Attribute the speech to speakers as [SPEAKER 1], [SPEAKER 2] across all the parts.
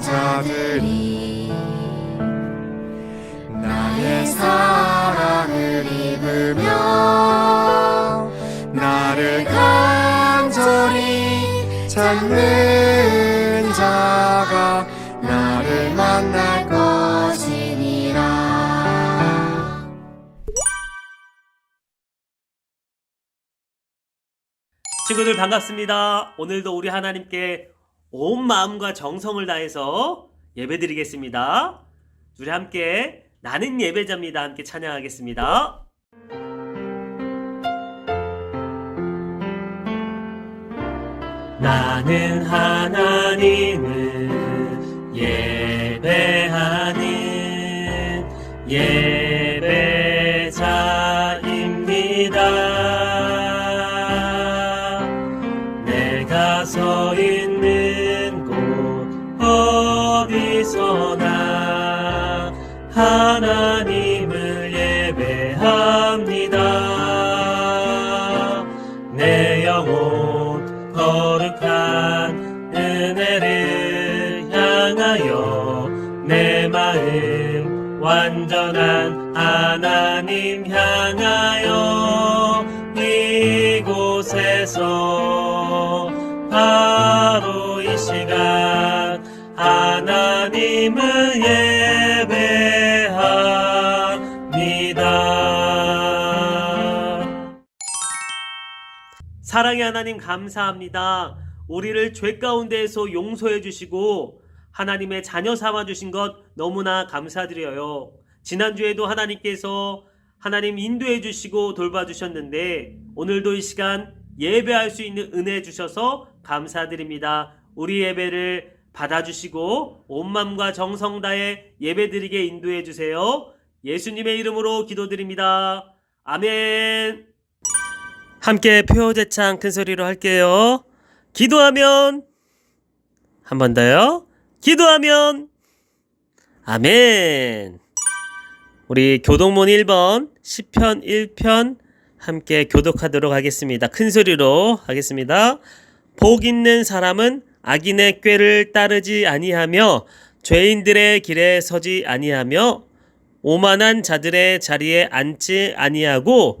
[SPEAKER 1] 자들이 나의 사랑을 입으며 나를 간절히 찾는 자가 나를 만날 것이니라
[SPEAKER 2] 친구들 반갑습니다. 오늘도 우리 하나님께 온 마음과 정성을 다해서 예배드리겠습니다. 우리 함께 나는 예배자입니다. 함께 찬양하겠습니다. 나는 하나님을 예배하는 예 사랑의 하나님 감사합니다. 우리를 죄 가운데에서 용서해 주시고 하나님의 자녀 삼아 주신 것 너무나 감사드려요. 지난주에도 하나님께서 하나님 인도해 주시고 돌봐 주셨는데 오늘도 이 시간 예배할 수 있는 은혜 주셔서 감사드립니다. 우리 예배를 받아 주시고 온 마음과 정성 다해 예배드리게 인도해 주세요. 예수님의 이름으로 기도드립니다. 아멘. 함께 표제창 큰 소리로 할게요. 기도하면 한 번 더요. 기도하면 아멘. 우리 교동문 1번 10편 1편 함께 교독하도록 하겠습니다. 큰 소리로 하겠습니다. 복 있는 사람은 악인의 꾀를 따르지 아니하며 죄인들의 길에 서지 아니하며 오만한 자들의 자리에 앉지 아니하고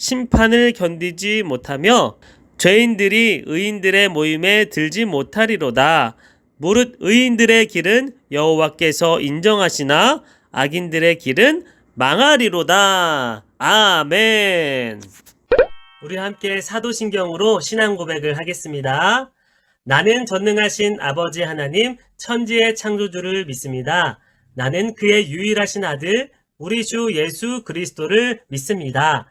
[SPEAKER 2] 심판을 견디지 못하며 죄인들이 의인들의 모임에 들지 못하리로다. 무릇 의인들의 길은 여호와께서 인정하시나 악인들의 길은 망하리로다. 아멘. 우리 함께 사도신경으로 신앙 고백을 하겠습니다. 나는 전능하신 아버지 하나님, 천지의 창조주를 믿습니다. 나는 그의 유일하신 아들, 우리 주 예수 그리스도를 믿습니다.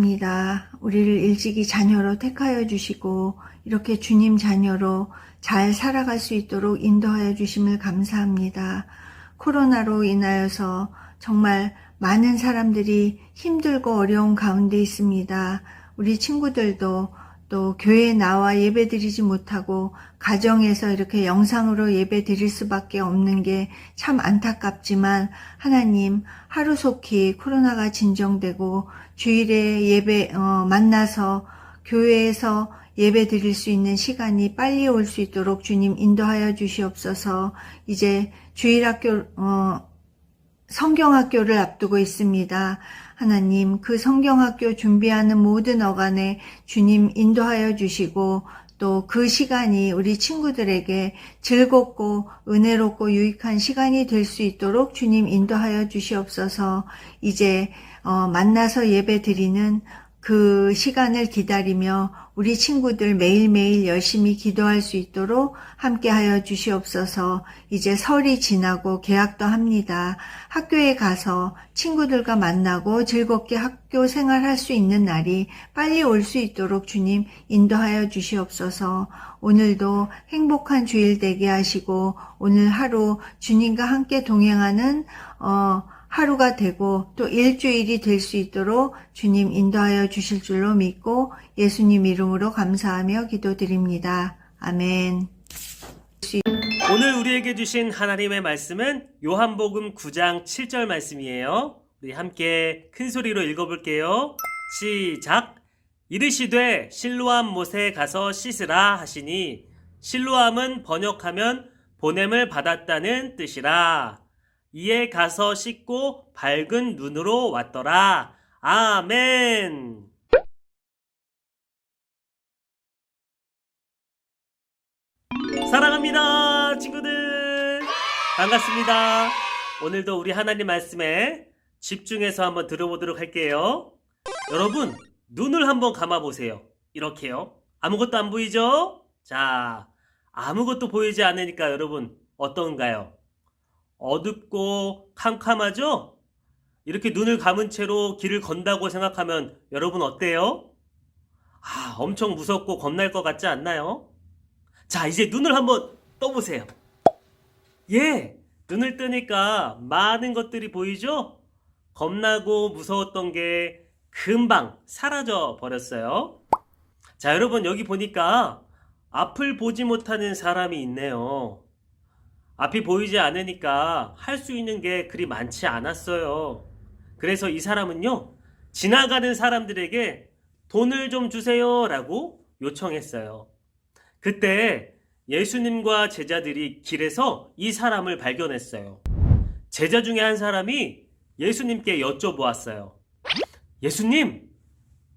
[SPEAKER 3] 감사합니다. 우리를 일찍이 자녀로 택하여 주시고 이렇게 주님 자녀로 잘 살아갈 수 있도록 인도하여 주심을 감사합니다. 코로나로 인하여서 정말 많은 사람들이 힘들고 어려운 가운데 있습니다. 우리 친구들도 또 교회에 나와 예배 드리지 못하고 가정에서 이렇게 영상으로 예배 드릴 수밖에 없는 게 참 안타깝지만 하나님 하루속히 코로나가 진정되고 주일에 예배 어, 만나서 교회에서 예배 드릴 수 있는 시간이 빨리 올 수 있도록 주님 인도하여 주시옵소서. 이제 주일학교 어, 성경학교를 앞두고 있습니다. 하나님, 그 성경학교 준비하는 모든 어간에 주님 인도하여 주시고, 또 그 시간이 우리 친구들에게 즐겁고 은혜롭고 유익한 시간이 될 수 있도록 주님 인도하여 주시옵소서, 이제, 어, 만나서 예배 드리는 그 시간을 기다리며 우리 친구들 매일매일 열심히 기도할 수 있도록 함께하여 주시옵소서. 이제 설이 지나고 개학도 합니다. 학교에 가서 친구들과 만나고 즐겁게 학교 생활할 수 있는 날이 빨리 올 수 있도록 주님 인도하여 주시옵소서. 오늘도 행복한 주일 되게 하시고 오늘 하루 주님과 함께 동행하는 어 하루가 되고 또 일주일이 될 수 있도록 주님 인도하여 주실 줄로 믿고 예수님 이름으로 감사하며 기도드립니다. 아멘.
[SPEAKER 2] 오늘 우리에게 주신 하나님의 말씀은 요한복음 9장 7절 말씀이에요. 우리 함께 큰 소리로 읽어볼게요. 시작. 이르시되 실로암 못에 가서 씻으라 하시니 실로암은 번역하면 보냄을 받았다는 뜻이라. 이에 가서 씻고 밝은 눈으로 왔더라. 아멘. 사랑합니다, 친구들. 반갑습니다. 오늘도 우리 하나님 말씀에 집중해서 한번 들어보도록 할게요. 여러분, 눈을 한번 감아보세요. 이렇게요. 아무것도 안 보이죠? 자, 아무것도 보이지 않으니까 여러분, 어떤가요? 어둡고 캄캄하죠? 이렇게 눈을 감은 채로 길을 건다고 생각하면 여러분 어때요? 아, 엄청 무섭고 겁날 것 같지 않나요? 자, 이제 눈을 한번 떠보세요. 예, 눈을 뜨니까 많은 것들이 보이죠? 겁나고 무서웠던 게 금방 사라져 버렸어요. 자, 여러분 여기 보니까 앞을 보지 못하는 사람이 있네요. 앞이 보이지 않으니까 할 수 있는 게 그리 많지 않았어요. 그래서 이 사람은요, 지나가는 사람들에게 돈을 좀 주세요 라고 요청했어요. 그때 예수님과 제자들이 길에서 이 사람을 발견했어요. 제자 중에 한 사람이 예수님께 여쭤보았어요. 예수님,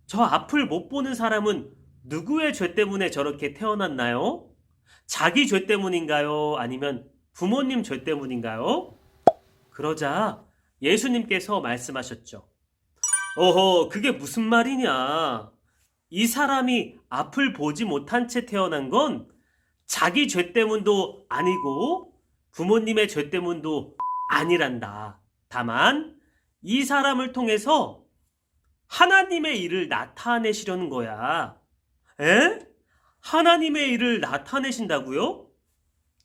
[SPEAKER 2] 저 앞을 못 보는 사람은 누구의 죄 때문에 저렇게 태어났나요? 자기 죄 때문인가요? 아니면 부모님 죄 때문인가요? 그러자 예수님께서 말씀하셨죠. 어허, 그게 무슨 말이냐? 이 사람이 앞을 보지 못한 채 태어난 건 자기 죄 때문도 아니고 부모님의 죄 때문도 아니란다. 다만 이 사람을 통해서 하나님의 일을 나타내시려는 거야. 에? 하나님의 일을 나타내신다고요?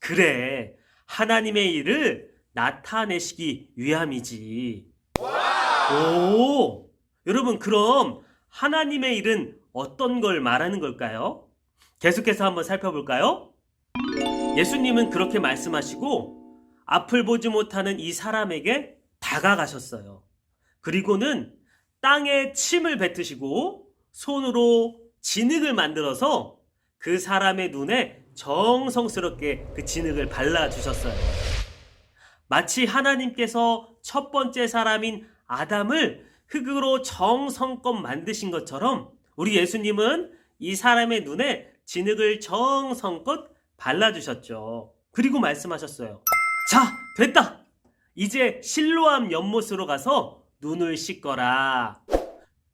[SPEAKER 2] 그래. 하나님의 일을 나타내시기 위함이지. 오! 여러분, 그럼 하나님의 일은 어떤 걸 말하는 걸까요? 계속해서 한번 살펴볼까요? 예수님은 그렇게 말씀하시고 앞을 보지 못하는 이 사람에게 다가가셨어요. 그리고는 땅에 침을 뱉으시고 손으로 진흙을 만들어서 그 사람의 눈에 정성스럽게 그 진흙을 발라주셨어요. 마치 하나님께서 첫 번째 사람인 아담을 흙으로 정성껏 만드신 것처럼 우리 예수님은 이 사람의 눈에 진흙을 정성껏 발라주셨죠. 그리고 말씀하셨어요. 자, 됐다! 이제 실로암 연못으로 가서 눈을 씻거라.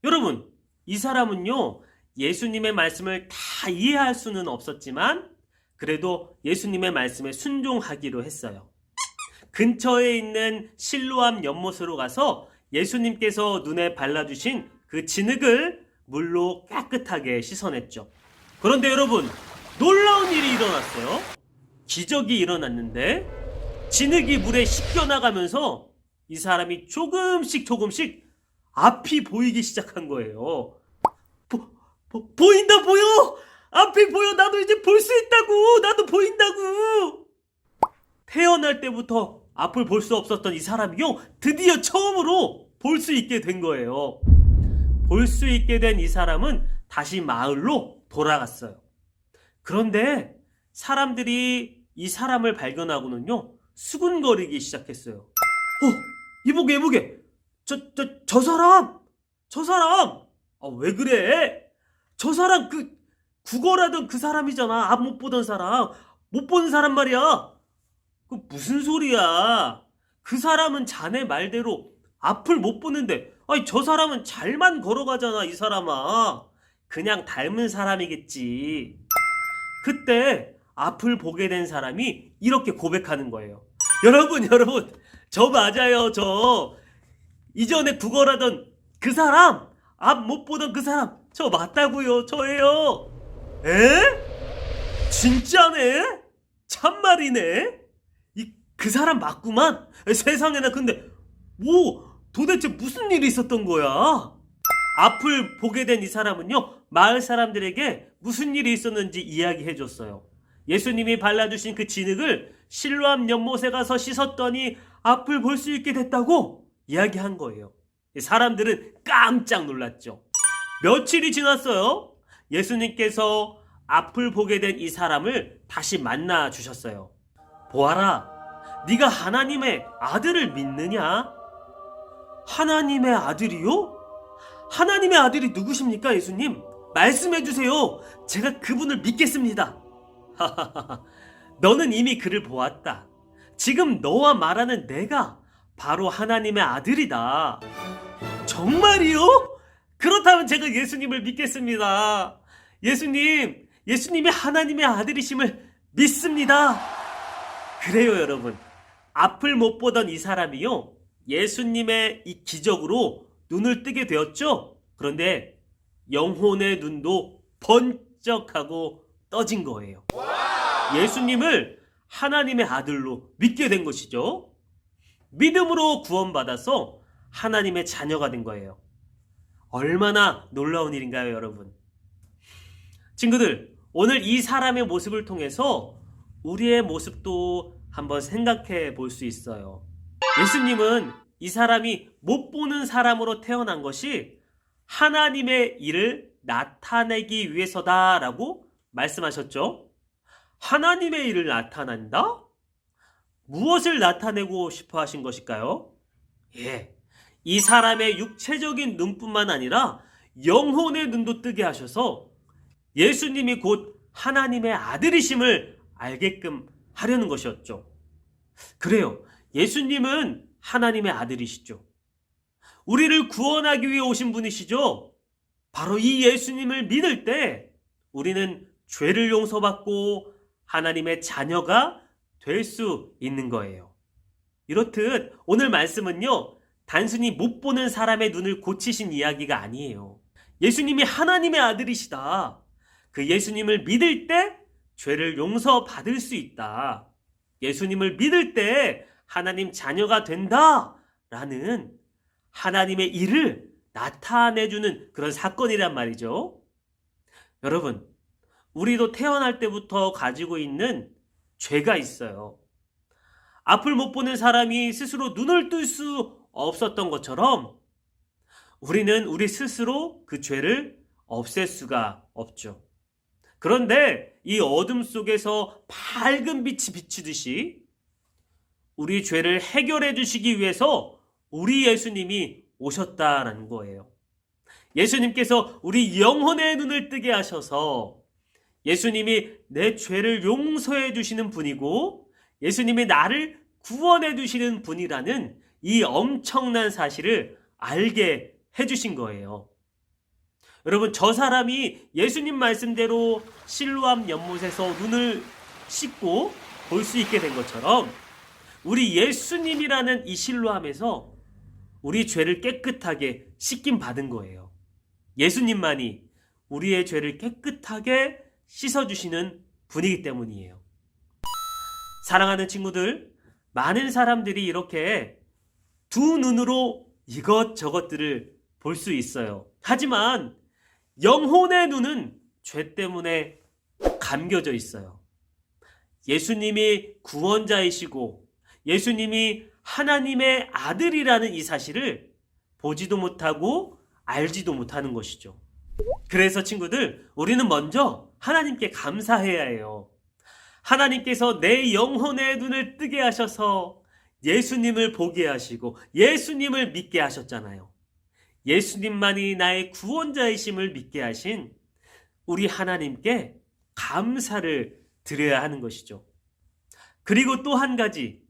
[SPEAKER 2] 여러분, 이 사람은요, 예수님의 말씀을 다 이해할 수는 없었지만, 그래도 예수님의 말씀에 순종하기로 했어요. 근처에 있는 실로암 연못으로 가서 예수님께서 눈에 발라주신 그 진흙을 물로 깨끗하게 씻어냈죠. 그런데 여러분, 놀라운 일이 일어났어요. 기적이 일어났는데, 진흙이 물에 씻겨나가면서 이 사람이 조금씩 조금씩 앞이 보이기 시작한 거예요. 보, 보, 보인다, 보여! 앞이 보여! 나도 이제 볼 수 있다고! 나도 보인다고! 태어날 때부터 앞을 볼 수 없었던 이 사람이요, 드디어 처음으로 볼 수 있게 된 거예요. 볼 수 있게 된 이 사람은 다시 마을로 돌아갔어요. 그런데 사람들이 이 사람을 발견하고는요, 수군거리기 시작했어요. 어, 이보게, 이보게! 저, 저, 저 사람! 저 사람! 아, 왜 그래? 저 사람 그, 국어라던 그 사람이잖아. 앞 못 보던 사람. 못 보는 사람 말이야. 그 무슨 소리야? 그 사람은 자네 말대로 앞을 못 보는데, 아니, 저 사람은 잘만 걸어가잖아, 이 사람아. 그냥 닮은 사람이겠지. 그때 앞을 보게 된 사람이 이렇게 고백하는 거예요. 여러분, 여러분, 저 맞아요, 저. 이전에 국어라던 그 사람, 앞 못 보던 그 사람, 저 맞다고요, 저예요. 에? 진짜네? 참말이네? 이, 그 사람 맞구만? 세상에나 근데, 뭐, 도대체 무슨 일이 있었던 거야? 앞을 보게 된 이 사람은요, 마을 사람들에게 무슨 일이 있었는지 이야기해 줬어요. 예수님이 발라주신 그 진흙을 실로암 연못에 가서 씻었더니 앞을 볼 수 있게 됐다고 이야기한 거예요. 사람들은 깜짝 놀랐죠. 며칠이 지났어요. 예수님께서 앞을 보게 된 이 사람을 다시 만나 주셨어요. 보아라, 네가 하나님의 아들을 믿느냐? 하나님의 아들이요? 하나님의 아들이 누구십니까, 예수님? 말씀해 주세요. 제가 그분을 믿겠습니다. 하하하. 너는 이미 그를 보았다. 지금 너와 말하는 내가 바로 하나님의 아들이다. 정말이요? 그렇다면 제가 예수님을 믿겠습니다. 예수님, 예수님이 하나님의 아들이심을 믿습니다. 그래요, 여러분. 앞을 못 보던 이 사람이요. 예수님의 이 기적으로 눈을 뜨게 되었죠? 그런데 영혼의 눈도 번쩍하고 떠진 거예요. 예수님을 하나님의 아들로 믿게 된 것이죠. 믿음으로 구원받아서 하나님의 자녀가 된 거예요. 얼마나 놀라운 일인가요, 여러분? 친구들, 오늘 이 사람의 모습을 통해서 우리의 모습도 한번 생각해 볼 수 있어요. 예수님은 이 사람이 못 보는 사람으로 태어난 것이 하나님의 일을 나타내기 위해서다라고 말씀하셨죠. 하나님의 일을 나타낸다? 무엇을 나타내고 싶어 하신 것일까요? 예. 이 사람의 육체적인 눈뿐만 아니라 영혼의 눈도 뜨게 하셔서 예수님이 곧 하나님의 아들이심을 알게끔 하려는 것이었죠. 그래요. 예수님은 하나님의 아들이시죠. 우리를 구원하기 위해 오신 분이시죠. 바로 이 예수님을 믿을 때 우리는 죄를 용서받고 하나님의 자녀가 될 수 있는 거예요. 이렇듯 오늘 말씀은요, 단순히 못 보는 사람의 눈을 고치신 이야기가 아니에요. 예수님이 하나님의 아들이시다. 그 예수님을 믿을 때 죄를 용서받을 수 있다. 예수님을 믿을 때 하나님 자녀가 된다. 라는 하나님의 일을 나타내주는 그런 사건이란 말이죠. 여러분, 우리도 태어날 때부터 가지고 있는 죄가 있어요. 앞을 못 보는 사람이 스스로 눈을 뜰 수 없었던 것처럼 우리는 우리 스스로 그 죄를 없앨 수가 없죠. 그런데 이 어둠 속에서 밝은 빛이 비치듯이 우리 죄를 해결해 주시기 위해서 우리 예수님이 오셨다라는 거예요. 예수님께서 우리 영혼의 눈을 뜨게 하셔서 예수님이 내 죄를 용서해 주시는 분이고 예수님이 나를 구원해 주시는 분이라는 이 엄청난 사실을 알게 해 주신 거예요. 여러분 저 사람이 예수님 말씀대로 실로암 연못에서 눈을 씻고 볼 수 있게 된 것처럼 우리 예수님이라는 이 실로암에서 우리 죄를 깨끗하게 씻김 받은 거예요. 예수님만이 우리의 죄를 깨끗하게 씻어주시는 분이기 때문이에요. 사랑하는 친구들, 많은 사람들이 이렇게 두 눈으로 이것저것들을 볼 수 있어요. 하지만 영혼의 눈은 죄 때문에 감겨져 있어요. 예수님이 구원자이시고 예수님이 하나님의 아들이라는 이 사실을 보지도 못하고 알지도 못하는 것이죠. 그래서 친구들, 우리는 먼저 하나님께 감사해야 해요. 하나님께서 내 영혼의 눈을 뜨게 하셔서 예수님을 보게 하시고 예수님을 믿게 하셨잖아요. 예수님만이 나의 구원자이심을 믿게 하신 우리 하나님께 감사를 드려야 하는 것이죠. 그리고 또 한 가지,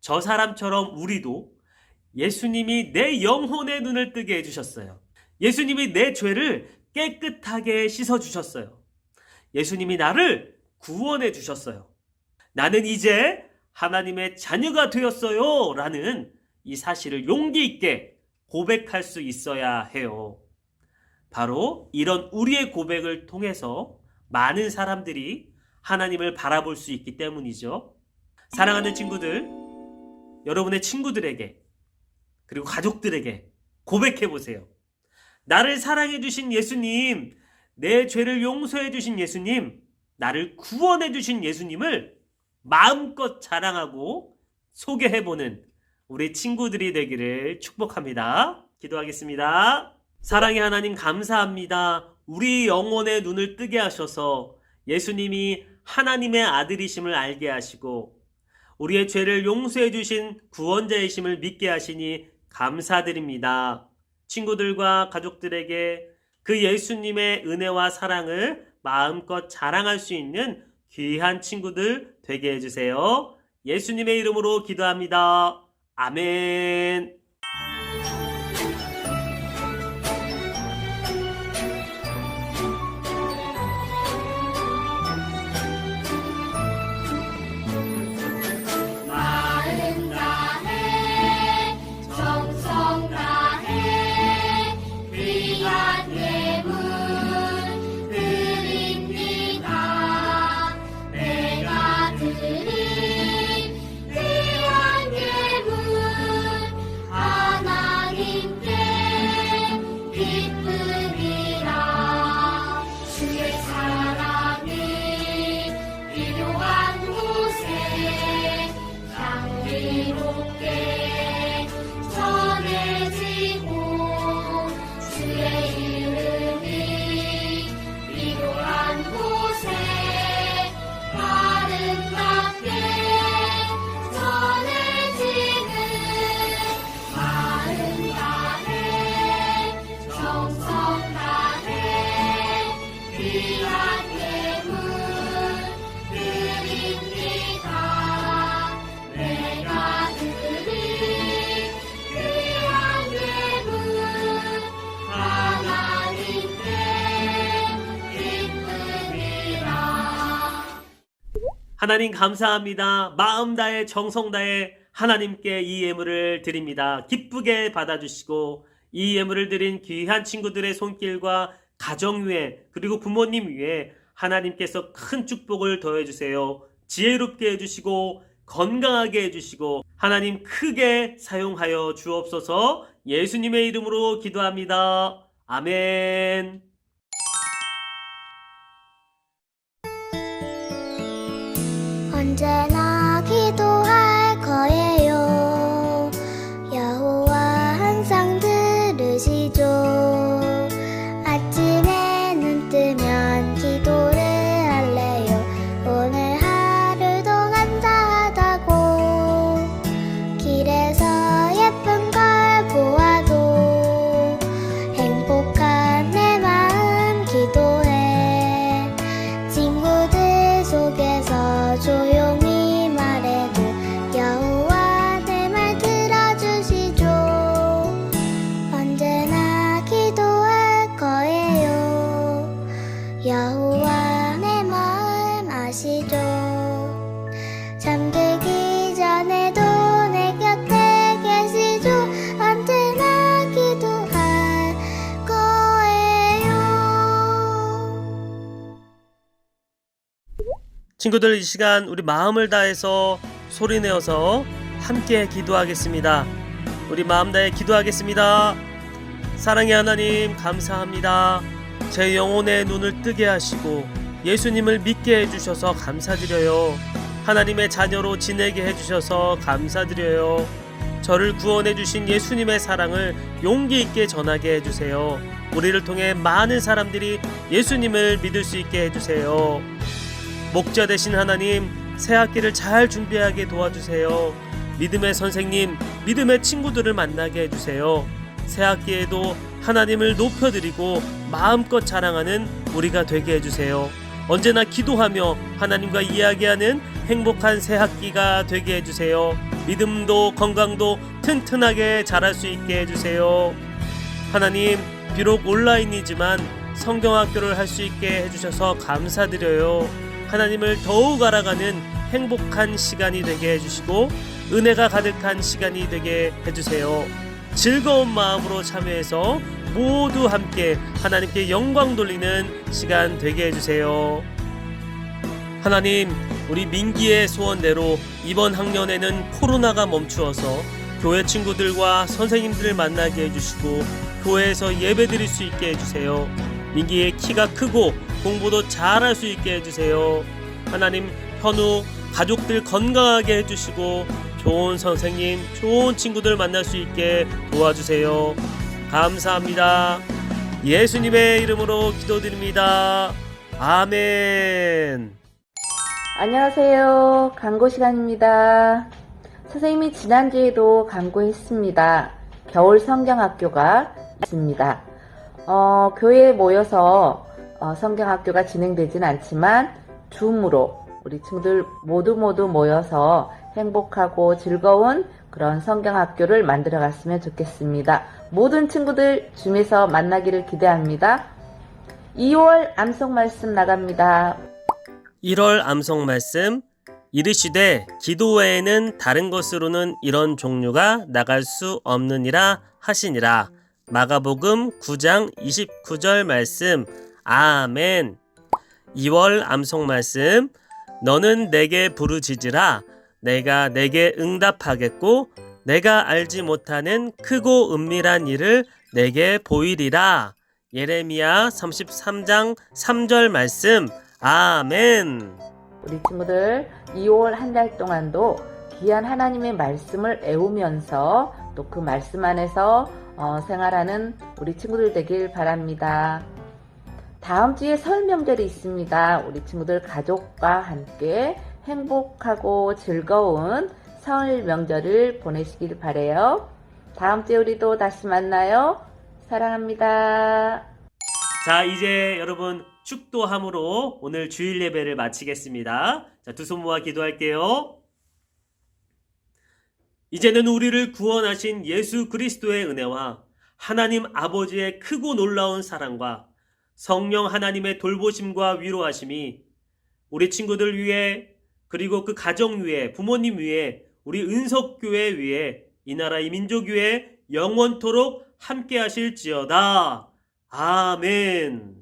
[SPEAKER 2] 저 사람처럼 우리도 예수님이 내 영혼의 눈을 뜨게 해주셨어요. 예수님이 내 죄를 깨끗하게 씻어주셨어요. 예수님이 나를 구원해 주셨어요. 나는 이제 하나님의 자녀가 되었어요. 라는 이 사실을 용기 있게 고백할 수 있어야 해요. 바로 이런 우리의 고백을 통해서 많은 사람들이 하나님을 바라볼 수 있기 때문이죠. 사랑하는 친구들, 여러분의 친구들에게 그리고 가족들에게 고백해 보세요. 나를 사랑해 주신 예수님, 내 죄를 용서해 주신 예수님, 나를 구원해 주신 예수님을 마음껏 자랑하고 소개해 보는 우리 친구들이 되기를 축복합니다. 기도하겠습니다. 사랑의 하나님 감사합니다. 우리 영혼의 눈을 뜨게 하셔서 예수님이 하나님의 아들이심을 알게 하시고 우리의 죄를 용서해 주신 구원자이심을 믿게 하시니 감사드립니다. 친구들과 가족들에게 그 예수님의 은혜와 사랑을 마음껏 자랑할 수 있는 귀한 친구들 되게 해주세요. 예수님의 이름으로 기도합니다. 아멘.
[SPEAKER 4] 하나님
[SPEAKER 2] 감사합니다. 마음 다해 정성 다해 하나님께 이 예물을 드립니다. 기쁘게 받아주시고 이 예물을 드린 귀한 친구들의 손길과 가정 위에 그리고 부모님 위에 하나님께서 큰 축복을 더해주세요. 지혜롭게 해주시고 건강하게 해주시고 하나님 크게 사용하여 주옵소서 예수님의 이름으로 기도합니다. 아멘.
[SPEAKER 4] 언제
[SPEAKER 2] 친구들 이 시간 우리 마음을 다해서 소리 내어서 함께 기도하겠습니다. 우리 마음 다해 기도하겠습니다. 사랑의 하나님 감사합니다. 제 영혼의 눈을 뜨게 하시고 예수님을 믿게 해주셔서 감사드려요. 하나님의 자녀로 지내게 해주셔서 감사드려요. 저를 구원해주신 예수님의 사랑을 용기 있게 전하게 해주세요. 우리를 통해 많은 사람들이 예수님을 믿을 수 있게 해주세요. 목자 되신 하나님, 새 학기를 잘 준비하게 도와주세요. 믿음의 선생님, 믿음의 친구들을 만나게 해주세요. 새 학기에도 하나님을 높여드리고 마음껏 자랑하는 우리가 되게 해주세요. 언제나 기도하며 하나님과 이야기하는 행복한 새 학기가 되게 해주세요. 믿음도 건강도 튼튼하게 자랄 수 있게 해주세요. 하나님, 비록 온라인이지만 성경학교를 할 수 있게 해주셔서 감사드려요. 하나님을 더욱 알아가는 행복한 시간이 되게 해주시고 은혜가 가득한 시간이 되게 해주세요. 즐거운 마음으로 참여해서 모두 함께 하나님께 영광 돌리는 시간 되게 해주세요. 하나님, 우리 민기의 소원대로 이번 학년에는 코로나가 멈추어서 교회 친구들과 선생님들을 만나게 해주시고 교회에서 예배 드릴 수 있게 해주세요. 민기의 키가 크고 공부도 잘할 수 있게 해주세요. 하나님, 현우 가족들 건강하게 해주시고 좋은 선생님, 좋은 친구들 만날 수 있게 도와주세요. 감사합니다. 예수님의 이름으로 기도드립니다. 아멘.
[SPEAKER 5] 안녕하세요. 광고 시간입니다. 선생님이 지난주에도 광고했습니다. 겨울 성경학교가 있습니다. 어, 교회에 모여서 어, 성경학교가 진행되진 않지만 줌으로 우리 친구들 모두 모두 모여서 행복하고 즐거운 그런 성경학교를 만들어 갔으면 좋겠습니다. 모든 친구들 줌에서 만나기를 기대합니다. 2월 암송 말씀 나갑니다.
[SPEAKER 2] 1월 암송 말씀 이르시되 기도 외에는 다른 것으로는 이런 종류가 나갈 수 없느니라 하시니라. 마가복음 9장 29절 말씀. 아멘. 2월 암송 말씀 너는 내게 부르짖으라 내가 내게 응답하겠고 내가 알지 못하는 크고 은밀한 일을 내게 보이리라. 예레미야 33장 3절 말씀. 아멘.
[SPEAKER 5] 우리 친구들 2월 한 달 동안도 귀한 하나님의 말씀을 애우면서 또 그 말씀 안에서 어, 생활하는 우리 친구들 되길 바랍니다. 다음 주에 설 명절이 있습니다. 우리 친구들 가족과 함께 행복하고 즐거운 설 명절을 보내시길 바래요. 다음 주에 우리도 다시 만나요. 사랑합니다.
[SPEAKER 2] 자, 이제 여러분 축도함으로 오늘 주일 예배를 마치겠습니다. 자, 두 손 모아 기도할게요. 이제는 우리를 구원하신 예수 그리스도의 은혜와 하나님 아버지의 크고 놀라운 사랑과 성령 하나님의 돌보심과 위로하심이 우리 친구들 위해 그리고 그 가정 위에 부모님 위에 우리 은석교회 위에 이 나라의 민족 위에 영원토록 함께 하실지어다. 아멘.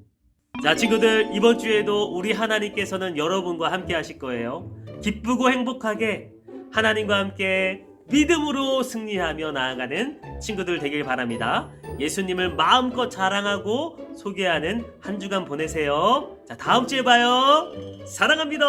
[SPEAKER 2] 자, 친구들, 이번 주에도 우리 하나님께서는 여러분과 함께 하실 거예요. 기쁘고 행복하게 하나님과 함께 믿음으로 승리하며 나아가는 친구들 되길 바랍니다. 예수님을 마음껏 자랑하고 소개하는 한 주간 보내세요. 자, 다음 주에 봐요. 사랑합니다.